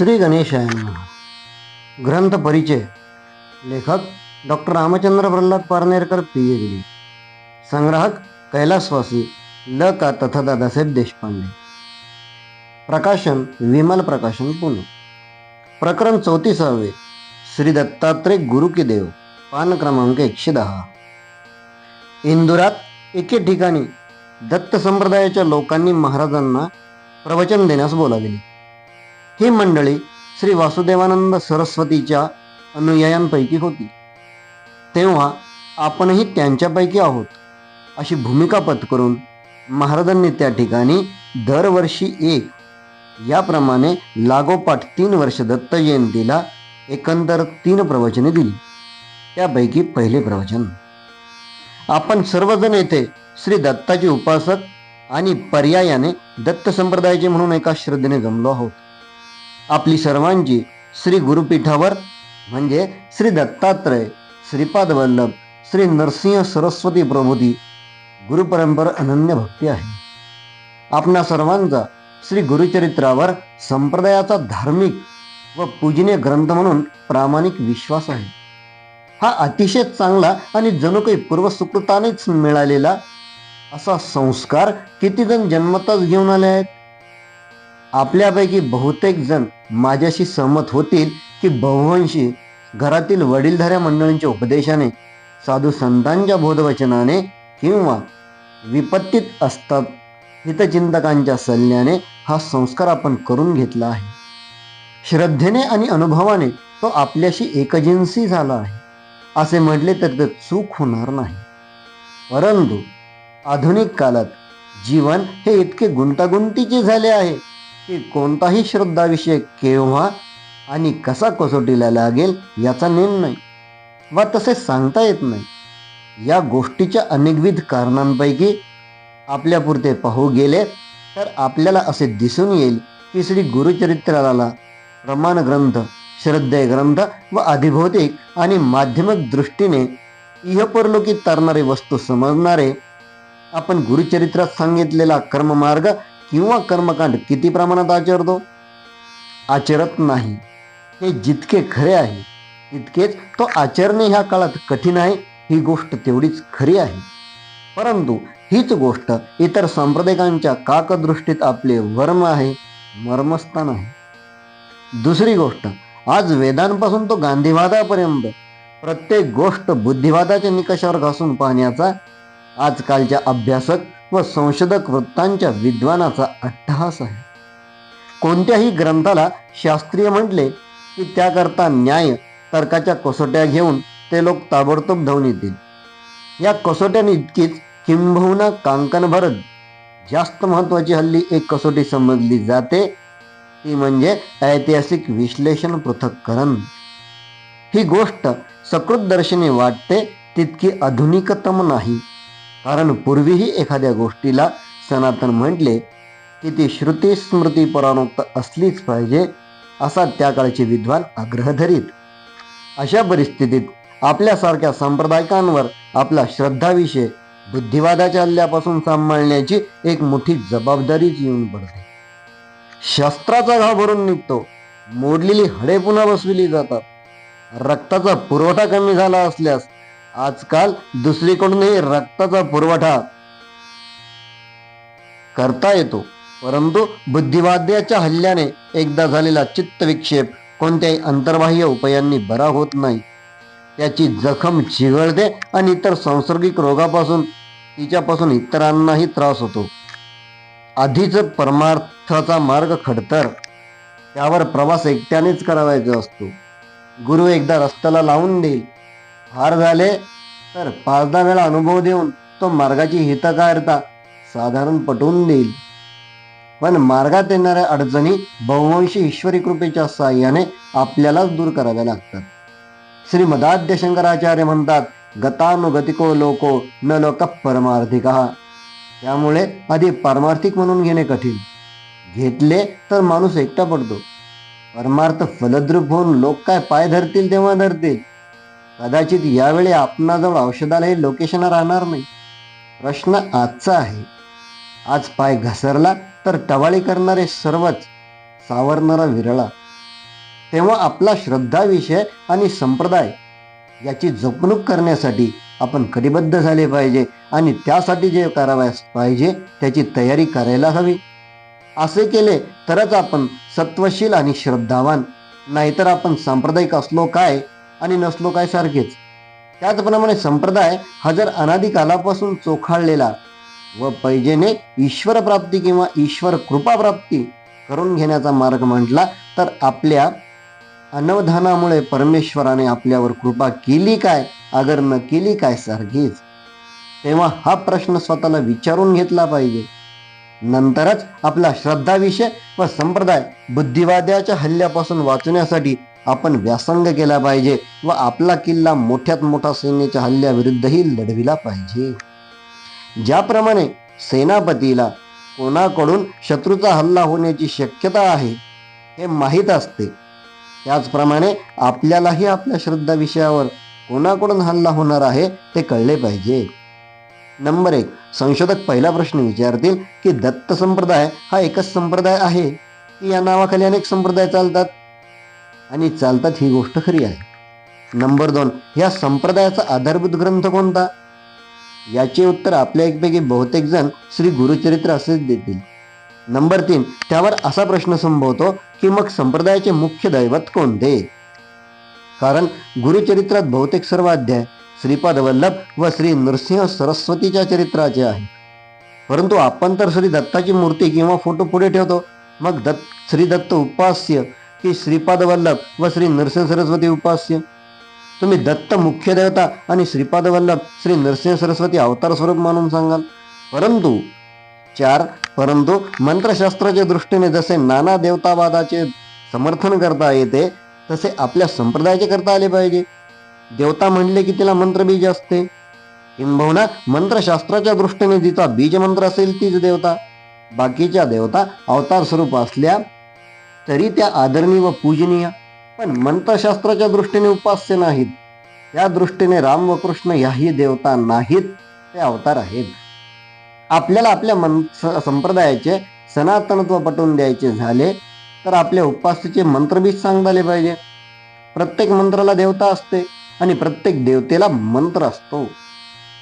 श्री गणेशाय ग्रंथ परिचय. लेखक doctor Ramchandra Pralhad Parnerkar P H D संग्राहक कैलासवासी ल. का. तथा दादासाहेब देशपांडे. प्रकाशन विमल प्रकाशन पुणे. प्रकरण चौतीसावे. श्री दत्तात्रय गुरु की देव पान क्रमांक एकशे दहा. इंदुरात एके ठिकाणी दत्त संप्रदायाच्या लोकांनी महाराजांना प्रवचन देण्यास बोलाविले. ही मंडळी श्री वासुदेवानंद सरस्वतीच्या अनुयायांपैकी होती. तेव्हा आपणही त्यांच्यापैकी आहोत अशी भूमिका पत्करून महाराजांनी त्या ठिकाणी दरवर्षी एक याप्रमाणे लागोपाठ तीन वर्ष दत्त जयंतीला एकंदर तीन प्रवचने दिली. त्यापैकी पहिले प्रवचन आपण सर्वजण येथे श्री दत्ताचे उपासक आणि पर्यायाने दत्त संप्रदायाचे म्हणून एका श्रद्धेने जमलो आहोत. आपली सर्वांची श्री गुरुपीठावर म्हणजे श्री दत्तात्रय श्रीपाद वल्लभ श्री नरसिंह सरस्वती प्रबोधी गुरुपरंपर अनन्य भक्ती आहे. आपणा सर्वांचा श्री गुरुचरित्रावर संप्रदायाचा धार्मिक व पूजनीय ग्रंथ म्हणून प्रामाणिक विश्वास आहे. हा अतिशय चांगला आणि जणू काही पूर्वसुकृतानेच मिळालेला असा संस्कार किती जण जन्मताच घेऊन आले आहेत? आपल्यापैकी बहुतेक जण माझ्याशी सहमत होतील की बहुवंशी घरातील वडीलधाऱ्या मंडळींच्या उपदेशाने साधू संतांच्या बोधवचनाने किंवा विपत्तीत असतात हितचिंतकांच्या सल्ल्याने हा संस्कार आपण करून घेतला आहे. श्रद्धेने आणि अनुभवाने तो आपल्याशी एकजिन्सी झाला आहे. असे म्हटले तर ते चूक होणार नाही. परंतु आधुनिक काळात जीवन हे इतके गुंतागुंतीचे झाले आहे की कोणताही श्रद्धा विषय केव्हा आणि कसा कसोटीला लागेल याचा नेम नाही वा तसे सांगता येत नाही. या गोष्टीच्या अनेकविध कारणांपैकी आपल्यापुरते पाहू गेले तर आपल्याला असे दिसून येईल की श्री गुरुचरित्राला प्रमाण ग्रंथ श्रद्धेय ग्रंथ व अधिभौतिक आणि माध्यमिक दृष्टीने इहपरलोकी तरणारे वस्तू समजणारे आपण गुरुचरित्रात सांगितलेला कर्ममार्ग किंवा कर्मकांड किती प्रमाणात आचरतो? आचरत नाही. हे जितके खरे आहे तितकेच तो आचरणे ह्या काळात कठीण आहे ही गोष्ट तेवढीच खरी आहे. परंतु हीच गोष्ट इतर सांप्रदायिकांच्या काकदृष्टीत आपले वर्म आहे मर्मस्थान आहे. दुसरी गोष्ट आज वेदांपासून तो गांधीवादापर्यंत प्रत्येक गोष्ट बुद्धिवादाच्या निकषावर घासून पाहण्याचा आजकालच्या अभ्यासक व संशोधक वृत्तांच्या विद्वानाचा अट्टहास आहे. कोणत्याही ग्रंथाला शास्त्रीय म्हटले की त्याकरता न्याय तर्काच्या कसोट्या घेऊन ते लोक ताबडतोब धावून येतील. या कसोट्याने इतकीच किंबहुना कांकणभर जास्त महत्त्वाची हल्ली एक कसोटी समजली जाते. ती म्हणजे ऐतिहासिक विश्लेषण पृथक्करण. ही गोष्ट सकृत दर्शनी वाटते तितकी आधुनिकतम नाही. कारण पूर्वीही एखाद्या गोष्टीला सनातन म्हटले की ती श्रुती स्मृती परानुक्त असलीच पाहिजे असा त्या काळचे विद्वान आग्रह धरीत. अशा परिस्थितीत आपल्यासारख्या सांप्रदायिकांवर आपला श्रद्धाविषय बुद्धिवादाच्या हल्ल्यापासून सांभाळण्याची एक मोठी जबाबदारीच येऊन पडते. शस्त्राचा घाव भरून निघतो मोडलेली हडे पुन्हा बसविली जातात. रक्ताचा पुरवठा कमी झाला असल्यास आजकाल दुसरीकडूनही रक्ताचा पुरवठा करता येतो. परंतु बुद्धिवाद्याच्या हल्ल्याने एकदा झालेला चित्तविक्षेप कोणत्याही अंतर्बाह्य उपायांनी बरा होत नाही. त्याची जखम चिघळते आणि इतर सांसर्गिक रोगापासून तिच्यापासून इतरांनाही त्रास होतो. आधीच परमार्थाचा मार्ग खडतर त्यावर प्रवास एकट्यानेच करावायचा असतो. गुरु एकदा रस्त्याला लावून देईल. फार झाले तर पाच दहा वेळा अनुभव देऊन तो मार्गाची हितकारता साधारण पटवून देईल. पण मार्गात येणाऱ्या अडचणी बहुवंशी ईश्वरी कृपेच्या साह्याने आपल्यालाच दूर कराव्या लागतात. श्रीमदाद्य शंकराचार्य म्हणतात गतानुगतिको लोको न लोक परमार्थिका. त्यामुळे आधी पारमार्थिक म्हणून घेणे कठीण. घेतले तर माणूस एकटा पडतो. परमार्थ फलद्रूप होऊन लोक काय पाय धरतील तेव्हा धरतील. कदाचित यावेळी आपणाजवळ औषधालाही लोकेशन राहणार नाही. प्रश्न आजचा आहे. आज पाय घसरला तर टवाळी करणारे सर्वच सावरणारा विरळा. तेव्हा आपला श्रद्धा विषय आणि संप्रदाय याची जपणूक करण्यासाठी आपण कटिबद्ध झाले पाहिजे आणि त्यासाठी जे करावयास पाहिजे त्याची तयारी करायला हवी. असे केले तरच आपण सत्वशील आणि श्रद्धावान. नाहीतर आपण सांप्रदायिक असलो काय? आणि नसलो काय सारखेच. त्याचप्रमाणे संप्रदाय हा जर अनादी कालापासून चोखाळलेला व पैजेने ईश्वर प्राप्ती किंवा ईश्वर कृपा प्राप्ती करून घेण्याचा मार्ग म्हटला तर आपल्या अनवधानामुळे परमेश्वराने आपल्यावर कृपा केली काय अगर न केली काय सारखीच? तेव्हा हा प्रश्न स्वतःला विचारून घेतला पाहिजे. नंतरच आपला श्रद्धाविषय व संप्रदाय बुद्धिवाद्याच्या हल्ल्यापासून वाचण्यासाठी आपण व्यासंग केला पाहिजे व आपला किल्ला मोठ्यात मोठा सैन्याच्या हल्ल्याविरुद्धही लढविला पाहिजे. ज्याप्रमाणे सेनापतीला कोणाकडून शत्रूचा हल्ला होण्याची शक्यता आहे हे माहीत असते. त्याचप्रमाणे आपल्यालाही आपल्या श्रद्धा विषयावर कोणाकडून हल्ला होणार आहे ते कळले पाहिजे. नंबर एक संशोधक पहिला प्रश्न विचारतील की दत्त संप्रदाय हा एकच संप्रदाय आहे? की या नावाखाली अनेक संप्रदाय चालतात? आणि चालतात ही गोष्ट खरी आहे. नंबर दोन ह्या संप्रदायाचा आधारभूत ग्रंथ कोणता? याचे उत्तर आपल्या एकपैकी बहुतेक जण श्री गुरुचरित्र असेच देतील. नंबर तीन त्यावर असा प्रश्न संभवतो की मग संप्रदायाचे मुख्य दैवत कोणते? कारण गुरुचरित्रात बहुतेक सर्व अध्याय श्रीपाद वल्लभ व श्री नृसिंह सरस्वतीच्या चरित्राचे आहे परंतु आपण तर श्री दत्ताची मूर्ती किंवा फोटो पुढे ठेवतो. मग दत्त श्री दत्त उपास्य की श्रीपाद वल्लभ व श्री नरसिंह सरस्वती उपास्य. तुम्ही दत्त मुख्य देवता आणि श्रीपाद वल्लभ श्री नरसिंह सरस्वती अवतार स्वरूप मानून सांगाल. परंतु चार परंतु मंत्रशास्त्राच्या दृष्टीने जसे नाना देवतावादाचे समर्थन करता येते तसे आपल्या संप्रदायाचे करता आले पाहिजे. देवता म्हणले की तिला मंत्रबीज असते. किंबहुना मंत्रशास्त्राच्या दृष्टीने जिचा बीज मंत्र असेल तीच देवता. बाकीच्या देवता अवतार स्वरूप असल्या तरी त्या आदरणीय व पूजनीय पण मंत्रशास्त्राच्या दृष्टीने उपास्य नाहीत. त्या दृष्टीने राम व कृष्ण याही देवता नाहीत ते अवतार आहेत. आपल्याला आपल्या मन स- संप्रदायाचे सनातनत्व पटवून द्यायचे झाले तर आपल्या उपास्याचे मंत्रबीज सांगता पाहिजे. प्रत्येक मंत्राला देवता असते आणि प्रत्येक देवतेला मंत्र असतो.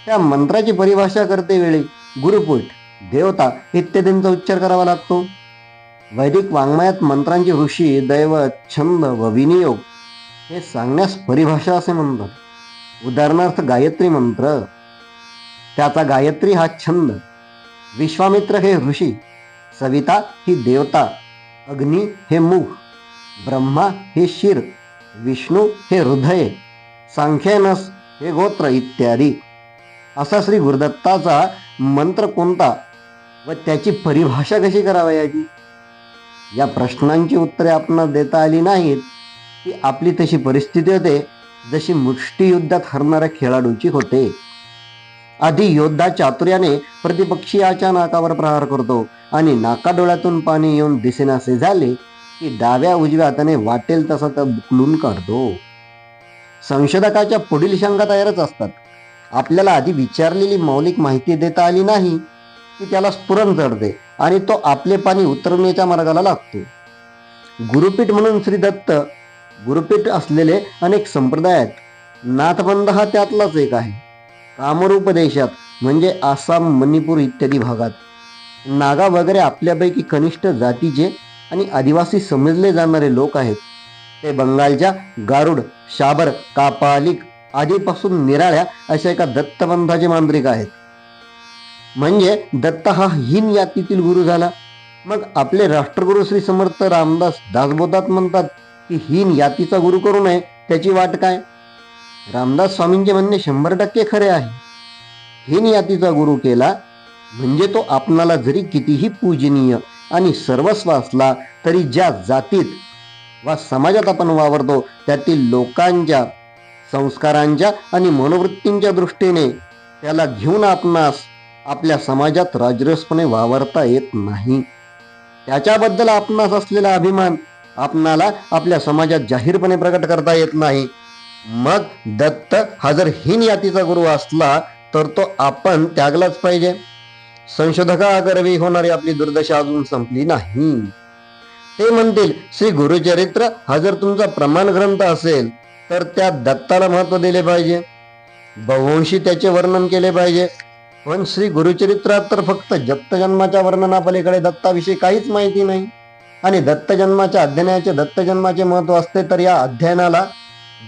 त्या मंत्राची परिभाषा करते वेळी गुरुपीठ देवता इत्यादींचा उच्चार करावा लागतो. वैदिक वाङ्मयात मंत्रांची ऋषी दैवत छंद व विनियोग हे सांगण्यास परिभाषा असे म्हणतात. उदाहरणार्थ गायत्री मंत्र. त्याचा गायत्री हा छंद. विश्वामित्र हे ऋषी. सविता ही देवता. अग्नी हे मुख. ब्रह्मा हे शिर. विष्णू हे हृदय. सांख्यानस हे गोत्र इत्यादी. असा श्री गुरुदत्ताचा मंत्र कोणता व त्याची परिभाषा कशी करावयाची? या प्रश्नांची उत्तरे आपण देता आली नाहीत ती आपली तशी परिस्थिती होते जशी मुष्टियुद्धात हरणाऱ्या खेळाडूची होते. आधी योद्धा चातुर्याने प्रतिपक्षीयाच्या नाकावर प्रहार करतो आणि नाकाडोळ्यातून पाणी येऊन दिसेनासे झाले की डाव्या उजव्या हाताने वाटेल तसा तर बुकलून काढतो. संशोधकाच्या पुढील शंका तयारच असतात. आपल्याला आधी विचारलेली मौलिक माहिती देता आली नाही की त्याला स्फुरण चढते आणि तो आपले पाणी उतरवण्याच्या मार्गाला लागतो. गुरुपीठ म्हणून श्री दत्त गुरुपीठ असलेले अनेक संप्रदाय आहेत. नाथबंध हा त्यातलाच एक आहे. कामरूप देशात म्हणजे आसाम मणिपूर इत्यादी भागात. नागा वगैरे आपल्यापैकी कनिष्ठ जातीचे आणि आदिवासी समजले जाणारे लोक आहेत. ते बंगालच्या गारुड शाबर कापालिक आदीपासून निराळ्या अशा एका दत्तबंधाचे मांत्रिक आहेत. म्हणजे दत्त हा हिन यातीतील गुरु झाला. मग आपले राष्ट्रगुरु श्री समर्थ रामदास दासबोधात म्हणतात की हीन यातीचा गुरु करू नये त्याची वाट काय? रामदास स्वामींचे म्हणणे शंभर टक्के खरे आहे. हीन यातीचा गुरु केला म्हणजे तो आपणाला जरी कितीही पूजनीय आणि सर्वस्व असला तरी ज्या जातीत वा समाजात आपण वावरतो त्यातील लोकांच्या संस्कारांच्या आणि मनोवृत्तींच्या दृष्टीने त्याला घेऊन आपणास आपल्या समाजात राजरसपणे वावरता येत नाही. त्याच्याबद्दल आपणास असलेला अभिमान आपणाला आपल्या समाजात जाहीरपणे प्रकट करता येत नाही. मग दत्त हा जर हीन यातीचा गुरु असला तर तो आपण त्यागलाच पाहिजे. संशोधकागरवी होणारी आपली दुर्दशा अजून संपली नाही. ते म्हणतील श्री गुरुचरित्र हा जर तुमचा प्रमाण ग्रंथ असेल तर त्या दत्ताला महत्त्व दिले पाहिजे. बहुवंशी त्याचे वर्णन केले पाहिजे. पण श्री गुरुचरित्रात तर फक्त दत्तजन्माच्या वर्णनापलीकडे दत्ताविषयी काहीच माहिती नाही. आणि दत्तजन्माच्या अध्ययनाचे दत्तजन्माचे महत्त्व असते तर या अध्ययनाला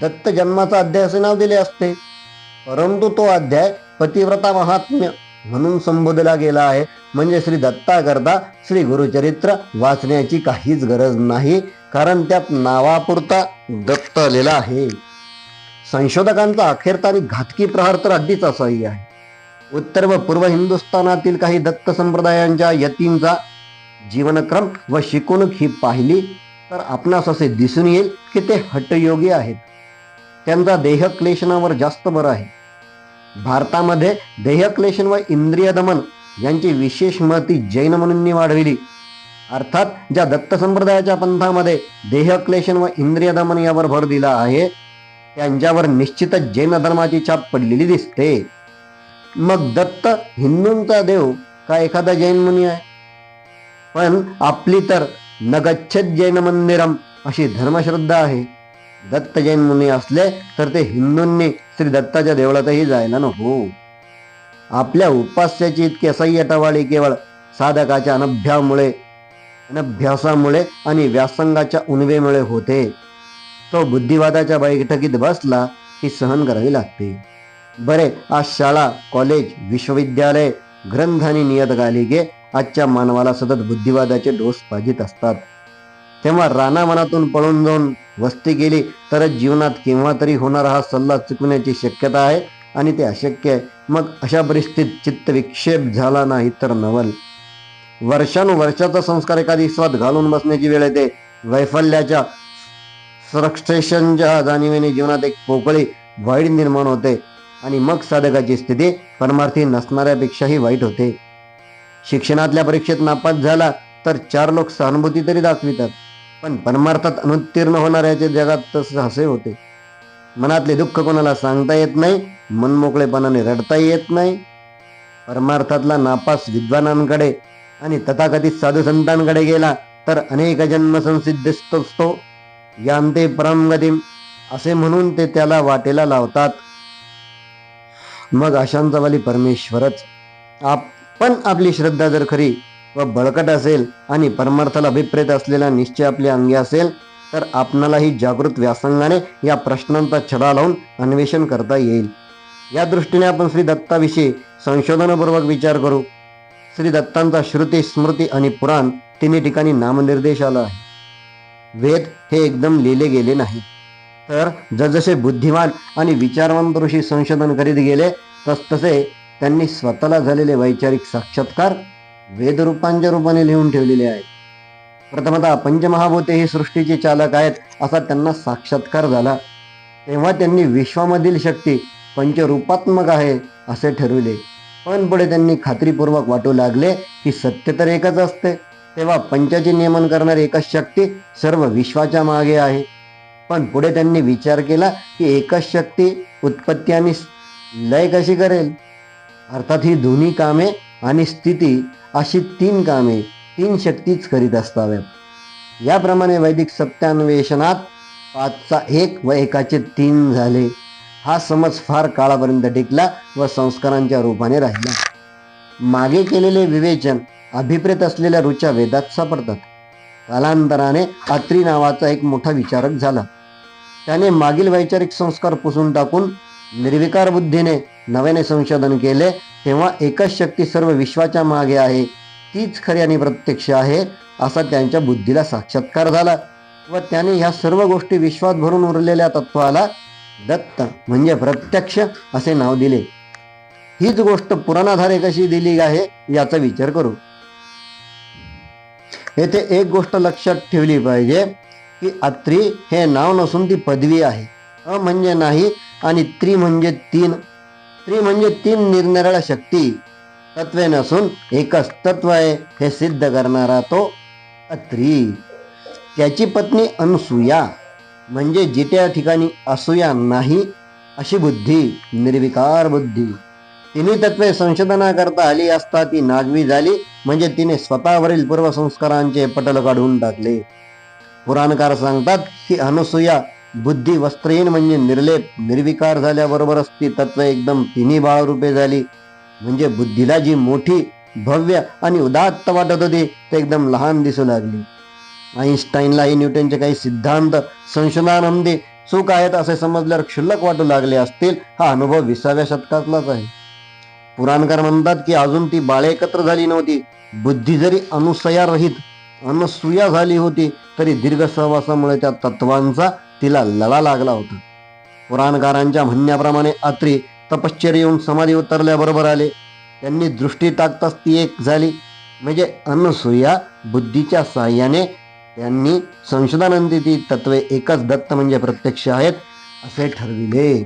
दत्त जन्माचा अध्याय असे नाव दिले असते. परंतु तो अध्याय पतिव्रता महात्म्य म्हणून संबोधला गेला आहे. म्हणजे श्री दत्ताकरता श्री गुरुचरित्र वाचण्याची काहीच गरज नाही कारण त्यात नावापुरता दत्त आलेला आहे. संशोधकांचा अखेरता आणि घातकी प्रहार तर अगदीच असाही आहे. उत्तर व पूर्व हिंदुस्थानातील काही दत्त संप्रदायांच्या यतींचा जीवनक्रम व शिकवणूक ही पाहिली तर आपणास असे दिसून येईल की ते हटयोगी आहेत. त्यांचा देहक्लेशनावर जास्त भर आहे. भारतामध्ये देहक्लेशन व इंद्रिय दमन यांची विशेष महती जैन म्हणून वाढविली. अर्थात ज्या दत्त संप्रदायाच्या पंथामध्ये देहक्लेशन व इंद्रिय दमन यावर भर दिला आहे त्यांच्यावर निश्चितच जैन धर्माची छाप पडलेली दिसते. मग दत्त हिंदूंचा देव का एखादा जैन मुनी आहे? पण आपली तर नगच्छत जैन मंदिरम अशी धर्मश्रद्धा आहे. दत्त जैन मुनी असले तर ते हिंदूंनी श्री दत्ताच्या देवळातही जायला नको हो. आपल्या उपास्याची इतकी असह्य टवाळी केवळ साधकाच्या अनभ्यामुळे अनभ्यासामुळे आणि व्यासंगाच्या उणवेमुळे होते. तो बुद्धिवादाच्या बैठकीत बसला की सहन करावी लागते. बरे ಆ शाळा कॉलेज विश्वविद्यालय ग्रंथ आणि नियतकालिके आजच्या मानवाला सतत बुद्धिवादाचे डोस पाजित असतात तेव्हा राणा मनातून पळून जाऊन वस्ती केली तरच जीवनात केव्हा तरी होणारा हा सल्ला चुकण्याची शक्यता आहे आणि ते अशक्य आहे मग अशा परिस्थितीत चित्त विक्षेप झाला नाही तर नवल वर्षानुवर्षाचा संस्कार एखादी स्वाद घालून बसण्याची वेळ येते वैफल्याच्या फ्रस्ट्रेशनच्या जाणीवेने जीवनात एक पोकळी वाईट निर्माण होते आणि मग साधकाची स्थिती परमार्थी नसणाऱ्यापेक्षाही वाईट होते. शिक्षणातल्या परीक्षेत नापास झाला तर चार लोक सहानुभूती तरी दाखवितात पण परमार्थात अनुत्तीर्ण होणाऱ्याचे जगात तसं हसे होते. मनातले दुःख कोणाला सांगता येत नाही मनमोकळेपणाने रडता येत नाही. परमार्थातला नापास विद्वानांकडे आणि तथाकथित साधू संतांकडे गेला तर अनेक जन्म संसिद्ध असतो यांते परमगतीम असे म्हणून ते त्याला वाटेला लावतात. मग अशांतवाली परमेश्वरच आपण आपली श्रद्धा जर खरी व बळकट असेल आणि परमार्थाला अभिप्रेत असलेला निश्चय आपल्या अंगी असेल तर आपणालाही जागृत व्यासंगाने या प्रश्नांचा छडा लावून अन्वेषण करता येईल. या दृष्टीने आपण श्री दत्ताविषयी संशोधनपूर्वक विचार करू. श्री दत्तांचा श्रुती स्मृती आणि पुराण तिन्ही ठिकाणी नामनिर्देश आला आहे. वेद हे एकदम लिहिले गेले नाही तर जसजसे बुद्धिमान आणि विचारवंत ऋषी संशोधन करीत गेले तसतसे त्यांनी स्वतःला झालेले वैचारिक साक्षात्कार वेदरूपांच्या रूपाने लिहून ठेवलेले आहेत. प्रथमतः पंचमहाभूते ही सृष्टीचे चालक आहेत असा त्यांना साक्षात्कार झाला. तेव्हा त्यांनी विश्वामधील शक्ती पंचरूपात्मक आहे असे ठरविले. पण पुढे त्यांनी खात्रीपूर्वक वाटू लागले की सत्य तर एकच असते. तेव्हा पंचाचे नियमन करणारी एकच शक्ती सर्व विश्वाच्या मागे आहे. पण पुढे त्यांनी विचार केला की एकच शक्ती उत्पत्ती आणि लय कशी करेल? अर्थात ही दोन्ही कामे आणि स्थिती अशी तीन कामे तीन शक्तीच करीत असाव्यात. याप्रमाणे वैदिक सत्यान्वेषणात पाचचा एक व एकाचे तीन झाले. हा समज फार काळापर्यंत टिकला व संस्कारांच्या रूपाने राहिला. मागे केलेले विवेचन अभिप्रेत असलेल्या रुच्या वेदात सापडतात. कालांतराने अत्री नावाचा एक मोठा विचारक झाला. त्याने मागील वैचारिक संस्कार पुसून टाकून निर्विकार बुद्धीने नव्याने संशोधन केले तेव्हा एकच शक्ती सर्व विश्वाच्या मागे आहे तीच खरी आणि प्रत्यक्ष आहे असा त्यांच्या बुद्धीला साक्षात्कार झाला व त्याने ह्या सर्व गोष्टी विश्वात भरून उरलेल्या तत्वाला दत्त म्हणजे प्रत्यक्ष असे नाव दिले. हीच गोष्ट पुराणाधारे कशी दिली आहे याचा विचार करू. येथे एक गोष्ट लक्षात ठेवली पाहिजे. की अत्री हे नाव नसून ती पदवी आहे. अ म्हणजे नाही आणि त्रि म्हणजे तीन. त्रि म्हणजे तीन निरनिराळ्या शक्ती. तत्वे नसून एकच तत्व आहे हे सिद्ध करणारा तो अत्री. त्याची पत्नी अनसुया म्हणजे जित्या ठिकाणी असूया नाही अशी बुद्धी निर्विकार बुद्धी. तिन्ही तत्वे संशोधनाकरता आली असता ती नागवी झाली म्हणजे तिने स्वतःवरील पूर्वसंस्कारांचे पटल काढून टाकले. पुराणकार सांगतात की अनुसूया बुद्धी वस्त्रहीन म्हणजे निर्लेप निर्विकार झाल्याबरोबरच ती तत्व एकदम तिन्ही बाळरूपे झाली. म्हणजे बुद्धीला जी मोठी भव्य आणि उदात्त वाटत होती ते एकदम लहान दिसू लागली. आईन्स्टाईनलाही न्यूटनचे काही सिद्धांत संशोधनामध्ये चूक आहेत असे समजल्यावर क्षुल्लक वाटू लागले असतील हा अनुभव विसाव्या शतकातलाच आहे. पुराणकार म्हणतात की अजून ती बाळे एकत्र झाली नव्हती. बुद्धी जरी अनुसयारहित अनसुया झाली होती तरी दीर्घ सहवासामुळे त्या तत्वांचा तिला लळा लागला होता. पुराणकारांच्या म्हणण्याप्रमाणे अत्री तपश्चर्य येऊन समाधी उतरल्याबरोबर आले. त्यांनी दृष्टी टाकताच ती एक झाली. म्हणजे अनसुया बुद्धीच्या साह्याने त्यांनी संशोधनांती ती तत्वे एकच दत्त म्हणजे प्रत्यक्ष आहेत असे ठरविले.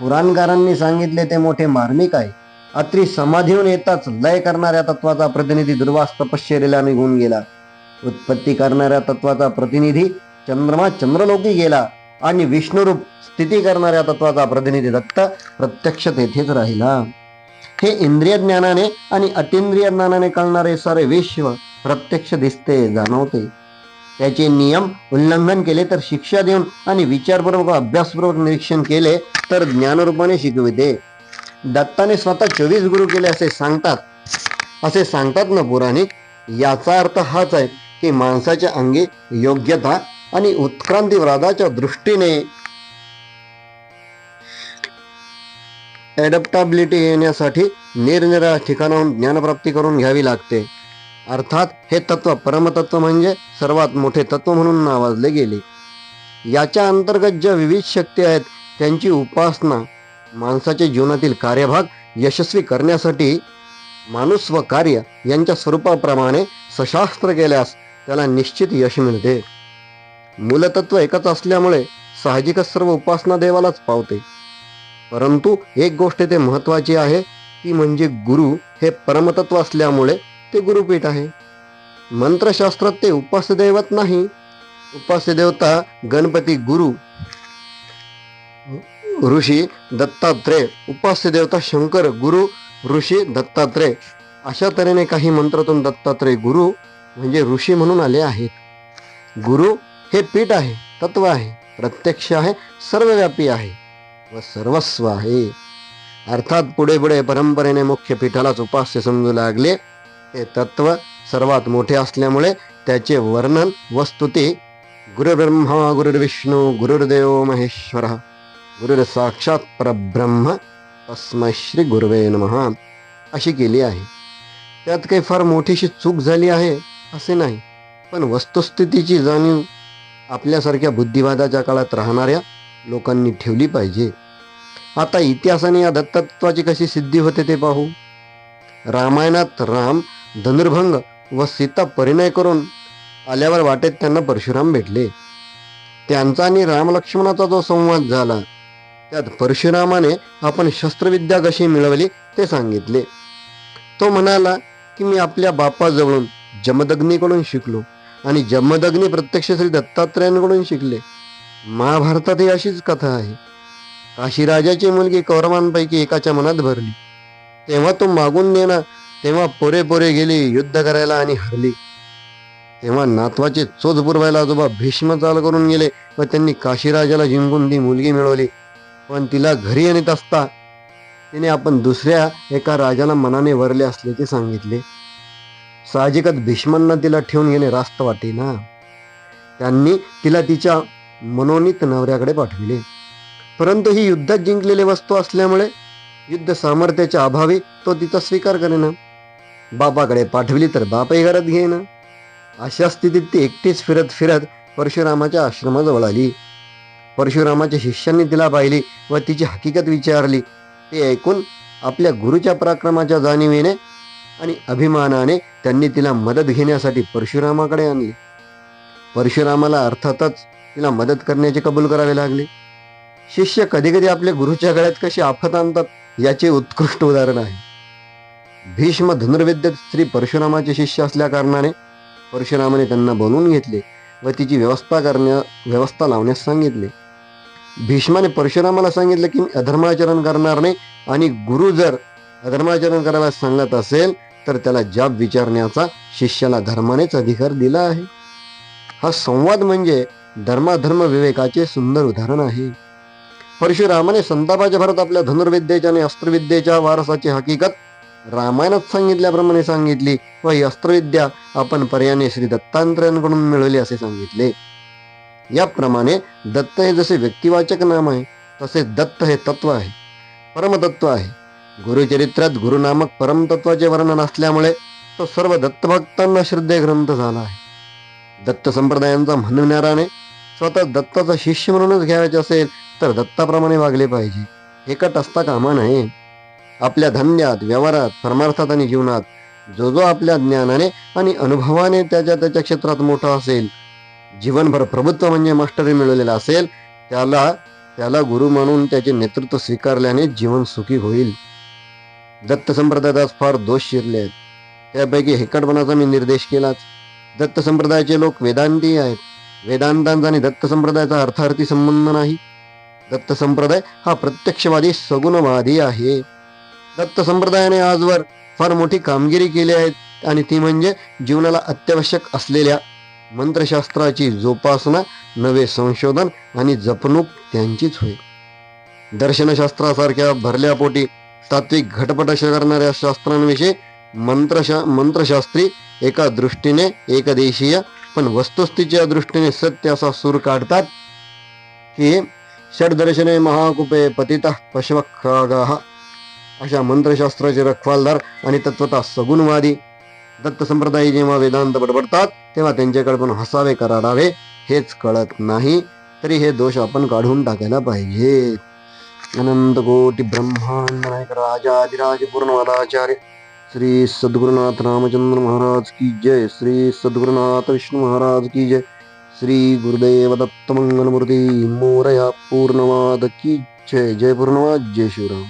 पुराणकारांनी सांगितले ते मोठे मार्मिक आहे अत्री समाधीहून येताच लय करणाऱ्या तत्वाचा प्रतिनिधी दुर्वास तपश्चर्याला निघून गेला. उत्पत्ती करणाऱ्या तत्वाचा प्रतिनिधी चंद्रमा चंद्रलोकी गेला आणि विष्णुरूप स्थिती करणाऱ्या तत्वाचा प्रतिनिधी दत्त प्रत्यक्ष तेथेच राहिला. हे इंद्रिय ज्ञानाने आणि अतिंद्रिय ज्ञानाने कळणारे सारे विश्व प्रत्यक्ष दिसते जाणवते. त्याचे नियम उल्लंघन केले तर शिक्षा देऊन आणि विचारपूर्वक अभ्यासपूर्वक निरीक्षण केले तर ज्ञानरूपाने शिकविते. दत्ताने स्वतः चोवीस गुरु केले असे सांगतात. असे सांगतात ना पुराणिक याचा अर्थ हाच आहे की माणसाच्या अंगी योग्यता आणि उत्क्रांतीव्रादाच्या दृष्टीने ॲडप्टाबिलिटी येण्यासाठी निरनिराळ्या ठिकाणाहून ज्ञानप्राप्ती करून घ्यावी लागते. अर्थात हे तत्व परमतत्व म्हणजे सर्वात मोठे तत्व म्हणून नावाजले गेले. याच्या अंतर्गत ज्या विविध शक्ती आहेत त्यांची उपासना माणसाच्या जीवनातील कार्यभाग यशस्वी करण्यासाठी माणूस व कार्य यांच्या स्वरूपाप्रमाणे सशास्त्र केल्यास त्याला निश्चित यश मिळते. मूलतत्व एकच असल्यामुळे साहजिकच सर्व उपासना देवालाच पावते. परंतु एक गोष्ट ते महत्वाची आहे ती म्हणजे गुरु हे परमतत्व असल्यामुळे ते गुरुपीठ आहे. मंत्रशास्त्रात ते उपास्यदैवत नाही. उपास्य देवता गणपती गुरु. ऋषी दत्तात्रय उपास्य देवता शंकर गुरु ऋषी दत्तात्रय. अशा तऱ्हेने काही मंत्रातून दत्तात्रय गुरु म्हणजे ऋषी म्हणून आले आहेत. गुरु हे पीठ आहे तत्व आहे प्रत्यक्ष आहे सर्वव्यापी आहे व सर्वस्व आहे. अर्थात पुढे पुढे परंपरेने मुख्य पीठालाच उपास्य समजू लागले. हे तत्व सर्वात मोठे असल्यामुळे त्याचे वर्णन व स्तुती. गुरुब्रह्मा गुरुर्विष्णू गुरुर्देव महेश्वर. गुरुर साक्षात परब्रह्म तस्मै श्री गुरुवे नमः अशी केली आहे. त्यात काही फार मोठीशी चूक झाली आहे असे नाही पण वस्तुस्थितीची जाणीव आपल्यासारख्या बुद्धिवादाच्या काळात राहणाऱ्या लोकांनी ठेवली पाहिजे. आता इतिहासाने या दत्तत्वाची कशी सिद्धी होते ते पाहू. रामायणात राम धनुर्भंग व सीता परिणय करून आल्यावर वाटेत त्यांना परशुराम भेटले. त्यांचा आणि रामलक्ष्मणाचा जो संवाद झाला त्यात परशुरामाने आपण शस्त्रविद्या कशी मिळवली ते सांगितले. तो म्हणाला की मी आपल्या बापाजवळून जमदग्नीकडून शिकलो आणि जमदग्नी प्रत्यक्ष श्री दत्तात्रयांकडून शिकले. महाभारतात ही अशीच कथा आहे. काशीराजाची मुलगी कौरवांपैकी एकाच्या मनात भरली. तेव्हा तो मागून नेला तेव्हा पोरे पोरे गेली युद्ध करायला आणि हरली. तेव्हा नातवाचे चोच पुरवायला आजोबा भीष्म चाल करून गेले व त्यांनी काशीराजाला जिंकून ती मुलगी मिळवली. पण तिला घरी आणत असता तिने आपण दुसऱ्या एका राजाला मनाने वरले असल्याचे सांगितले. साहजिकच भीष्मांना तिला ठेवून घेणे रास्त वाटे ना. त्यांनी तिला तिच्या मनोनीत नवऱ्याकडे पाठविले. परंतु ही युद्धात जिंकलेली वस्तू असल्यामुळे युद्ध सामर्थ्याच्या अभावी तो तिचा स्वीकार करेना. बापाकडे पाठविली तर बापही घरात घेईना. अशा स्थितीत ती एकटीच फिरत फिरत परशुरामाच्या आश्रमाजवळ आली. परशुरामाच्या शिष्यांनी तिला पाहिली व तिची हकीकत विचारली. ते ऐकून आपल्या गुरुच्या पराक्रमाच्या जाणीवेने आणि अभिमानाने त्यांनी तिला मदत घेण्यासाठी परशुरामाकडे आणले. परशुरामाला अर्थातच तिला मदत करण्याचे कबूल करावे लागले. शिष्य कधी कधी आपल्या गुरुच्या गळ्यात कशी आफत आणतात याचे उत्कृष्ट उदाहरण आहे. भीष्म धनुर्विद्येत श्री परशुरामाचे शिष्य असल्या कारणाने परशुरामाने त्यांना बोलवून घेतले व तिची व्यवस्था करण्या व्यवस्था लावण्यास सांगितले. भीष्माने परशुरामाला सांगितलं की मी अधर्माचरण करणार नाही आणि गुरु जर अधर्माचरण करायला सांगत असेल तर त्याला जाब विचारण्याचा शिष्याला धर्मानेच अधिकार दिला आहे. हा संवाद म्हणजे धर्माधर्म विवेकाचे सुंदर उदाहरण आहे. परशुरामाने संतापाच्या भरात आपल्या धनुर्विद्येच्या आणि अस्त्रविद्येच्या वारसाची हकीकत रामायणात सांगितल्याप्रमाणे सांगितली व ही अस्त्रविद्या आपण पर्याने श्री दत्तांत्र्यांकडून मिळवली असे सांगितले. याप्रमाणे दत्त हे जसे व्यक्तिवाचक नाम आहे तसे दत्त हे तत्व आहे परमतत्व आहे. गुरुचरित्रात गुरुनामक परमतत्वाचे वर्णन असल्यामुळे तो सर्व दत्तभक्तांना श्रद्धे ग्रंथ झाला आहे. दत्त संप्रदायांचा म्हणणाऱ्याने स्वतः दत्ताचा शिष्य म्हणूनच घ्यायचे असेल तर दत्ताप्रमाणे वागले पाहिजे. एकट असता कामा नये. आपल्या धंद्यात व्यवहारात परमार्थात आणि जीवनात जो जो आपल्या ज्ञानाने आणि अनुभवाने त्याच्या त्याच्या क्षेत्रात मोठा असेल जीवनभर प्रभुत्व म्हणजे मास्टरी मिळवलेला असेल त्याला त्याला गुरु मानून त्याचे नेतृत्व स्वीकारल्याने जीवन सुखी होईल. दत्त संप्रदायात आज फार दोष शिरले आहेत. त्यापैकी हेकटपणाचा मी निर्देश केलाच. दत्त संप्रदायाचे लोक वेदांती आहेत. वेदांतांचा आणि दत्त संप्रदायाचा अर्थार्थी संबंध नाही. दत्त संप्रदाय हा प्रत्यक्षवादी सगुणवादी आहे. दत्त संप्रदायाने आजवर फार मोठी कामगिरी केली आहे आणि ती म्हणजे जीवनाला अत्यावश्यक असलेल्या मंत्रशास्त्राची जोपासना नवे संशोधन आणि जपणूक त्यांचीच होय. दर्शनशास्त्रासारख्या भरल्या पोटी तात्विक घटपट करणाऱ्या शास्त्रांविषयी मंत्रशा मंत्रशास्त्री एका दृष्टीने एकदेशीय पण वस्तुस्थितीच्या दृष्टीने सत्य असा सूर काढतात की षडदर्शने महाकुपे पतित पशवखागाह अशा मंत्रशास्त्राचे रखवालदार आणि तत्वता सगुणवादी दत्त संप्रदायी जेव्हा वेदांत बडबडतात तेव्हा त्यांच्याकडे पण हसावे कराडावे हेच कळत नाही. तरी हे दोष आपण काढून टाकायला पाहिजे. अनंत कोटी ब्रह्मांड नायक राजाधिराज पूर्णवादाचार्य श्री सद्गुरुनाथ रामचंद्र महाराज की जय. श्री सद्गुरुनाथ विष्णू महाराज की जय. श्री गुरुदेव दत्त मंगलमूर्ती मोरया पूर्णवाद की जय. जय पूर्णवाद जय शिवराम